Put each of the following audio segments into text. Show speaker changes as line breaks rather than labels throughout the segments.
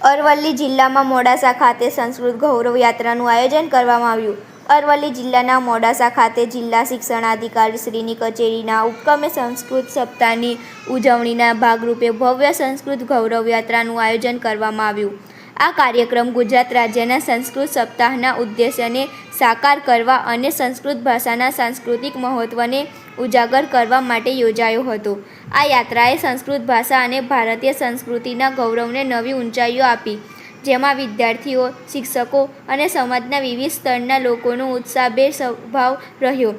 અરવલ્લી જિલ્લામાં મોડાસા ખાતે સંસ્કૃત ગૌરવ યાત્રાનું આયોજન કરવામાં આવ્યું. અરવલ્લી જિલ્લાના મોડાસા ખાતે જિલ્લા શિક્ષણાધિકારીશ્રીની કચેરીના ઉપક્રમે સંસ્કૃત સપ્તાહની ઉજવણીના ભાગરૂપે ભવ્ય સંસ્કૃત ગૌરવ યાત્રાનું આયોજન કરવામાં આવ્યું. આ કાર્યક્રમ ગુજરાત રાજ્યના સંસ્કૃત સપ્તાહના ઉદ્દેશ્યને સાકાર કરવા અને સંસ્કૃત ભાષાના સાંસ્કૃતિક મહત્ત્વને ઉજાગર કરવા માટે યોજાયો હતો. આ યાત્રાએ સંસ્કૃત ભાષા અને ભારતીય સંસ્કૃતિના ગૌરવને નવી ઊંચાઈઓ આપી, જેમાં વિદ્યાર્થીઓ, શિક્ષકો અને સમાજના વિવિધ સ્તરના લોકોનો ઉત્સાહભેર સ્વભાવ રહ્યો.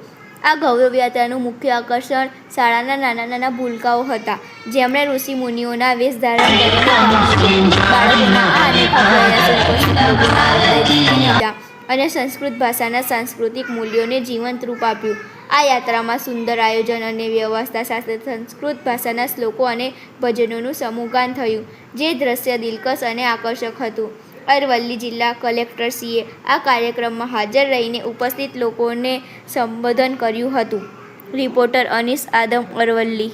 આ ગૌરવ યાત્રાનું મુખ્ય આકર્ષણ શાળાના નાના નાના ભૂલકાઓ હતા, જેમણે ઋષિ મુનિઓના વેશ ધારણ કરીને બાળકોના આ અનેક પ્રયાસો અને સંસ્કૃત ભાષાના સાંસ્કૃતિક મૂલ્યોને જીવંત રૂપ આપ્યું. આ યાત્રામાં સુંદર આયોજન અને વ્યવસ્થા સાથે સંસ્કૃત ભાષાના શ્લોકો અને ભજનોનું સમૂહગાન થયું, જે દ્રશ્ય દિલકશ અને આકર્ષક હતું. અરવલ્લી જિલ્લા કલેક્ટરશ્રીએ આ કાર્યક્રમમાં હાજર રહીને ઉપસ્થિત લોકોને સંબોધન કર્યું હતું. રિપોર્ટર અનીસ આદમ, અરવલ્લી.